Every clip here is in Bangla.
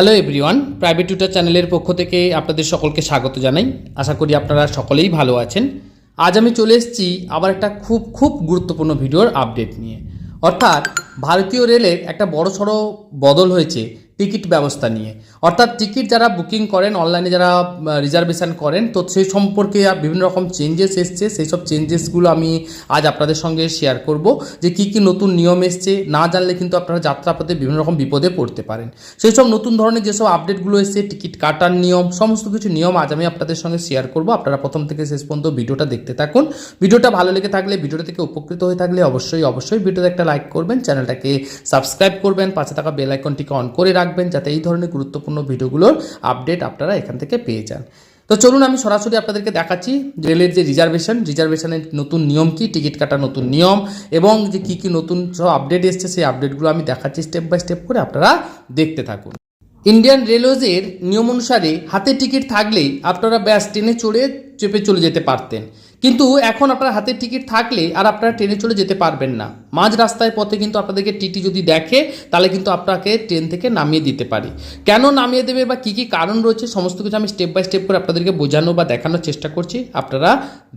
হ্যালো এভরিওয়ান প্রাইভেট টিউটার চ্যানেলের পক্ষ থেকে আপনাদের সকলকে স্বাগত জানাই। আশা করি আপনারা সকলেই ভালো আছেন। আজ আমি চলে এসেছি আবার একটা খুব খুব গুরুত্বপূর্ণ ভিডিওর আপডেট নিয়ে। অর্থাৎ ভারতীয় রেলের একটা বড় সড়ো বদল হয়েছে টিকিট ব্যবস্থা নিয়ে। অর্থাৎ টিকিট যারা বুকিং করেন, অনলাইনে যারা রিজার্ভেশন করেন, তো সেই সম্পর্কে বিভিন্ন রকম চেঞ্জেস এসছে। সেই সব চেঞ্জেসগুলো আমি আজ আপনাদের সঙ্গে শেয়ার করব যে কি কি নতুন নিয়ম এসছে। না জানলে কিন্তু আপনারা যাত্রাপথে বিভিন্ন রকম বিপদে পড়তে পারেন। সেই সব নতুন ধরনের যেসব আপডেটগুলো এসছে, টিকিট কাটার নিয়ম, সমস্ত কিছু নিয়ম আজ আমি আপনাদের সঙ্গে শেয়ার করব। আপনারা প্রথম থেকে শেষ পর্যন্ত ভিডিওটা দেখতে থাকুন। ভিডিওটা ভালো লেগে থাকলে, ভিডিওটা থেকে উপকৃত হয়ে থাকলে অবশ্যই অবশ্যই ভিডিওতে একটা লাইক করবেন, চ্যানেলটাকে সাবস্ক্রাইব করবেন, পাশে থাকা বেল আইকনটিকে অন করে রাখবেন। যাতে এই ধরনের গুরুত্বপূর্ণ ভিডিওগুলোর আপডেট আপনারা এখান থেকে পেয়ে যান। তো চলুন আমি সরাসরি আপনাদেরকে দেখাচ্ছি রেলের যে রিজার্ভেশন রিজার্ভেশনের নতুন নিয়ম কি, টিকিট কাটার নতুন নিয়ম এবং যে কী কী নতুন সব আপডেট এসছে, সেই আপডেটগুলো আমি দেখাচ্ছি স্টেপ বাই স্টেপ করে আপনারা দেখতে থাকুন। ইন্ডিয়ান রেলওয়েজের নিয়ম অনুসারে হাতে টিকিট থাকলেই আপনারা ব্যাস ট্রেনে চড়ে চেপে চলে যেতে পারতেন। কিন্তু এখন আপনার হাতে টিকিট থাকলে আর আপনারা ট্রেনে চলে যেতে পারবেন না। মাঝ রাস্তায় পথে কিন্তু আপনাদেরকে টিটি যদি দেখে, তাহলে কিন্তু আপনাকে ট্রেন থেকে নামিয়ে দিতে পারে। কেন নামিয়ে দেবে বা কী কী কারণ রয়েছে, সমস্ত কিছু আমি স্টেপ বাই স্টেপ করে আপনাদেরকে বোঝানো বা দেখানোর চেষ্টা করছি। আপনারা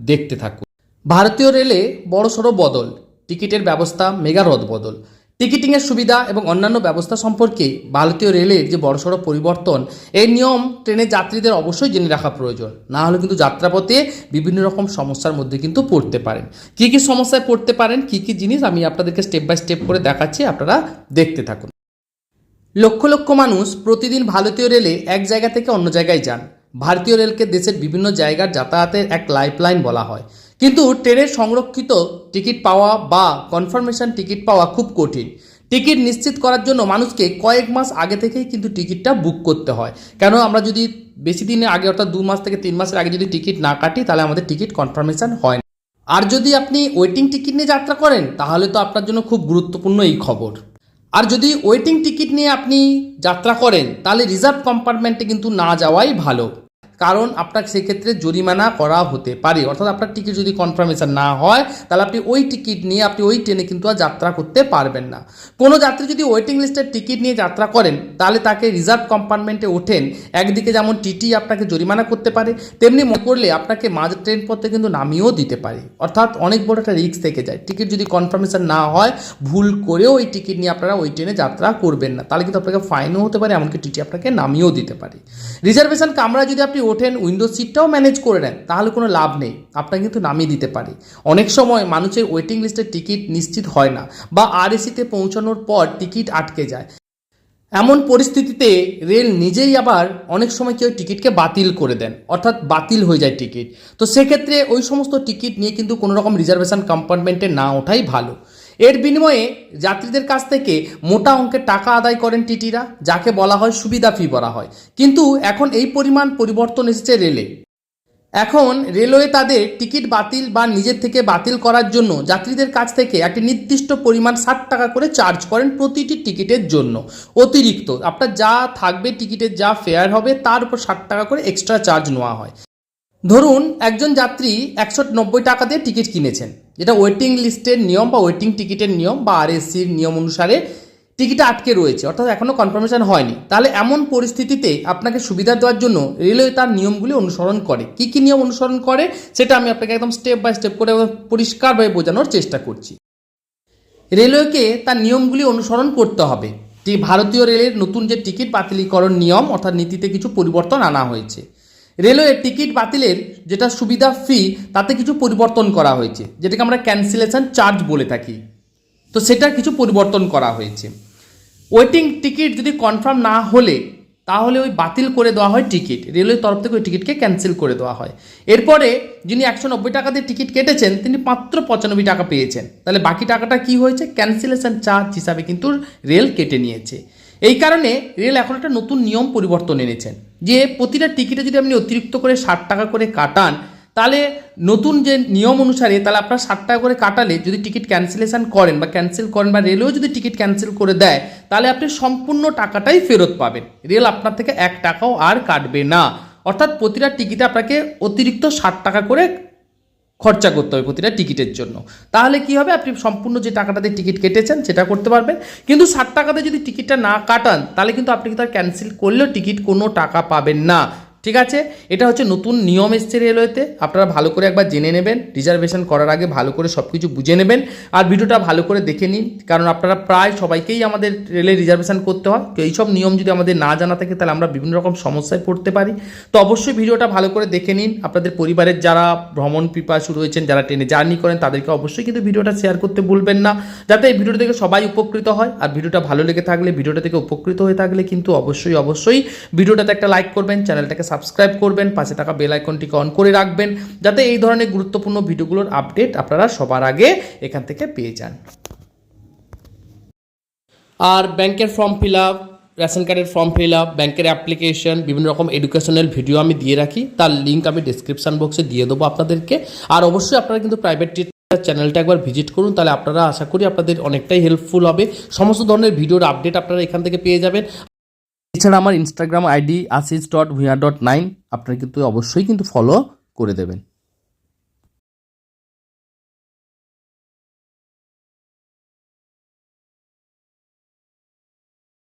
দেখতে থাকুন। ভারতীয় রেলে বড়সড় বদল, টিকিটের ব্যবস্থা, মেগা রদ বদল। টিকিটিংয়ের সুবিধা এবং অন্যান্য ব্যবস্থা সম্পর্কে ভারতীয় রেলের যে বড়সড় পরিবর্তন, এই নিয়ম ট্রেনের যাত্রীদের অবশ্যই জেনে রাখা প্রয়োজন। না হলে কিন্তু যাত্রাপথে বিভিন্ন রকম সমস্যার মধ্যে কিন্তু পড়তে পারেন। কী কী সমস্যায় পড়তে পারেন, কী কী জিনিস আমি আপনাদেরকে স্টেপ বাই স্টেপ করে দেখাচ্ছি, আপনারা দেখতে থাকুন। লক্ষ লক্ষ মানুষ প্রতিদিন ভারতীয় রেলে এক জায়গা থেকে অন্য জায়গায় যান। ভারতীয় রেলকে দেশের বিভিন্ন জায়গার যাতায়াতের এক লাইফলাইন বলা হয়। কিন্তু ট্রেনের সংরক্ষিত টিকিট পাওয়া বা কনফার্মেশন টিকিট পাওয়া খুব কঠিন। টিকিট নিশ্চিত করার জন্য মানুষকে কয়েক মাস আগে থেকেই কিন্তু টিকিটটা বুক করতে হয়। কেন? আমরা যদি বেশি দিনের আগে অর্থাৎ দু মাস থেকে তিন মাসের আগে যদি টিকিট না কাটি, তাহলে আমাদের টিকিট কনফার্মেশন হয় না। আর যদি আপনি ওয়েটিং টিকিট নিয়ে যাত্রা করেন, তাহলে তো আপনার জন্য খুব গুরুত্বপূর্ণ এই খবর। আর যদি ওয়েটিং টিকিট নিয়ে আপনি যাত্রা করেন, তাহলে রিজার্ভ কম্পার্টমেন্টে কিন্তু না যাওয়াই ভালো। কারণ আপনার সেক্ষেত্রে জরিমানা করা হতে পারে। অর্থাৎ আপনার টিকিট যদি কনফার্মেশন না হয়, তাহলে আপনি ওই টিকিট নিয়ে আপনি ওই ট্রেনে কিন্তু আর যাত্রা করতে পারবেন না। কোনো যাত্রী যদি ওয়েটিং লিস্টের টিকিট নিয়ে যাত্রা করেন, তাহলে তাকে রিজার্ভ কম্পার্টমেন্টে ওঠেন। একদিকে যেমন টিটি আপনাকে জরিমানা করতে পারে, তেমনি মনে করলে আপনাকে মাঝ ট্রেন পথে কিন্তু নামিয়েও দিতে পারে। অর্থাৎ অনেক বড় একটা রিস্ক থেকে যায়। টিকিট যদি কনফার্মেশন না হয়, ভুল করেও ওই টিকিট নিয়ে আপনারা ওই ট্রেনে যাত্রা করবেন না। তাহলে কিন্তু আপনাকে ফাইনও হতে পারে, এমনকি টিটি আপনাকে নামিয়েও দিতে পারে। রিজার্ভেশন কামরা যদি আপনি ওঠেন উইন্ডো সিটটাও ম্যানেজ করে নেন, তাহলে কোনো লাভ নেই। আপনাকে কিন্তু নামিয়ে দিতে পারে। অনেক সময় মানুষের ওয়েটিং লিস্টের টিকিট নিশ্চিত হয় না বা আরএসিতে পৌঁছানোর পর টিকিট আটকে যায়। এমন পরিস্থিতিতে রেল নিজেই আবার অনেক সময় কেউ টিকিটকে বাতিল করে দেন, অর্থাৎ বাতিল হয়ে যায় টিকিট তো সেক্ষেত্রে ওই সমস্ত টিকিট নিয়ে কিন্তু কোনো রকম রিজার্ভেশন কম্পার্টমেন্টে না ওঠাই ভালো। এর বিনিময়ে যাত্রীদের কাছ থেকে মোটা অঙ্কের টাকা আদায় করেন টিটিরা, যাকে বলা হয় সুবিধা ফি বলা হয়। কিন্তু এখন এই পরিমাণ পরিবর্তন এসেছে রেলে। এখন রেলওয়ে তাদের টিকিট বাতিল বা নিজের থেকে বাতিল করার জন্য যাত্রীদের কাছ থেকে একটি নির্দিষ্ট পরিমাণ ষাট টাকা করে চার্জ করেন প্রতিটি টিকিটের জন্য। অতিরিক্ত, আপনার যা থাকবে টিকিটের যা ফেয়ার হবে, তার উপর ষাট টাকা করে এক্সট্রা চার্জ নেওয়া হয়। ধরুন, একজন যাত্রী একশো নব্বই টাকা দিয়ে টিকিট কিনেছেন। যেটা ওয়েটিং লিস্টের নিয়ম বা ওয়েটিং টিকিটের নিয়ম বা আরএসসির নিয়ম অনুসারে টিকিটটা আটকে রয়েছে, অর্থাৎ এখনও কনফার্মেশন হয়নি। তাহলে এমন পরিস্থিতিতে আপনাকে সুবিধা দেওয়ার জন্য রেলওয়ে তার নিয়মগুলি অনুসরণ করে। কী কী নিয়ম অনুসরণ করে, সেটা আমি আপনাকে একদম স্টেপ বাই স্টেপ করে পরিষ্কারভাবে বোঝানোর চেষ্টা করছি। রেলওয়েকে তার নিয়মগুলি অনুসরণ করতে হবে। ভারতীয় রেলের নতুন যে টিকিট বাতিলীকরণ নিয়ম, অর্থাৎ নীতিতে কিছু পরিবর্তন আনা হয়েছে। রেলওয়ে টিকিট বাতিলের যেটা সুবিধা ফি তাতে কিছু পরিবর্তন করা হয়েছে, যেটাকে আমরা ক্যান্সেলেশন চার্জ বলে থাকি। তো সেটা কিছু পরিবর্তন করা হয়েছে। ওয়েটিং টিকিট যদি কনফার্ম না হলে, তাহলে ওই বাতিল করে দেওয়া হয় টিকিট রেলওয়ের তরফ থেকে ওই টিকিটকে ক্যান্সেল করে দেওয়া হয়। এরপরে যিনি একশো নব্বই টাকা দিয়ে টিকিট কেটেছেন, তিনি মাত্র পঁচানব্বই টাকা পেয়েছেন। তাহলে বাকি টাকাটা কি হয়েছে? ক্যান্সেলেশন চার্জ হিসাবে কিন্তু রেল কেটে নিয়েছে। এই কারণে রেল এখন একটা নতুন নিয়ম পরিবর্তন এনেছেন, যে প্রতিটা টিকিটে যদি আপনি অতিরিক্ত করে ষাট টাকা করে কাটান, তাহলে নতুন যে নিয়ম অনুসারে তাহলে আপনার ষাট টাকা করে কাটালে যদি টিকিট ক্যান্সেলেশন করেন বা ক্যান্সেল করেন বা রেলেও যদি টিকিট ক্যান্সেল করে দেয়, তাহলে আপনি সম্পূর্ণ টাকাটাই ফেরত পাবেন। রেল আপনার থেকে এক টাকাও আর কাটবে না। অর্থাৎ প্রতিটা টিকিটে আপনাকে অতিরিক্ত ষাট টাকা করে খরচা করতে হবে প্রতিটা টিকিটের জন্য। তাহলে কি হবে? আপনি সম্পূর্ণ যে টাকাটা দিয়ে টিকিট কেটেছেন, সেটা করতে পারবেন। কিন্তু ষাট টাকাতে যদি টিকিটটা না কাটান, তাহলে কিন্তু আপনি আর ক্যান্সেল করলেও টিকিট কোনো টাকা পাবেন না। ঠিক আছে? এটা হচ্ছে নতুন নিয়ম এসছে রেলওয়েতে। আপনারা ভালো করে একবার জেনে নেবেন রিজার্ভেশন করার আগে ভালো করে সব কিছু বুঝে নেবেন, আর ভিডিওটা ভালো করে দেখে নিন, কারণ আপনারা প্রায় সবাইকেই আমাদের রেলে রিজার্ভেশন করতে হয়। তো এইসব নিয়ম যদি আমাদের না জানা থাকে, তাহলে আমরা বিভিন্ন রকম সমস্যায় পড়তে পারি। তো অবশ্যই ভিডিওটা ভালো করে দেখে নিন। আপনাদের পরিবারের যারা ভ্রমণ পিপাসু রয়েছেন, যারা ট্রেনে জার্নি করেন, তাদেরকে অবশ্যই কিন্তু ভিডিওটা শেয়ার করতে ভুলবেন না, যাতে এই ভিডিওটা থেকে সবাই উপকৃত হয়। আর ভিডিওটা ভালো লেগে থাকলে, ভিডিওটা থেকে উপকৃত হয়ে থাকলে কিন্তু অবশ্যই অবশ্যই ভিডিওটাতে একটা লাইক করবেন চ্যানেলটাকে সাবস্ক্রাইব করবেন, পাশে থাকা বেল আইকনটিকে অন করে রাখবেন, যাতে এই ধরনের গুরুত্বপূর্ণ ভিডিওগুলোর আপডেট আপনারা সবার আগে এখান থেকে পেয়ে যান। আর ব্যাংকের ফর্ম ফিল আপ, রেশন কার্ডের ফর্ম ফিল আপ, ব্যাংকের অ্যাপ্লিকেশন, বিভিন্ন রকম এডুকেশনাল ভিডিও আমি দিয়ে রাখি। তার লিঙ্ক আমি ডিসক্রিপশন বক্সে দিয়ে দেবো আপনাদেরকে। আর অবশ্যই আপনারা কিন্তু প্রাইভেট চ্যানেলটা একবার ভিজিট করুন, তাহলে আপনারা আশা করি আপনাদের অনেকটাই হেল্পফুল হবে। সমস্ত ধরনের ভিডিওর আপডেট আপনারা এখান থেকে পেয়ে যাবেন। এছাড়া আমার Instagram ID Ashis dot Bhuiya dot nine আপনারা কিন্তু অবশ্যই কিন্তু ফলো করে দেবেন।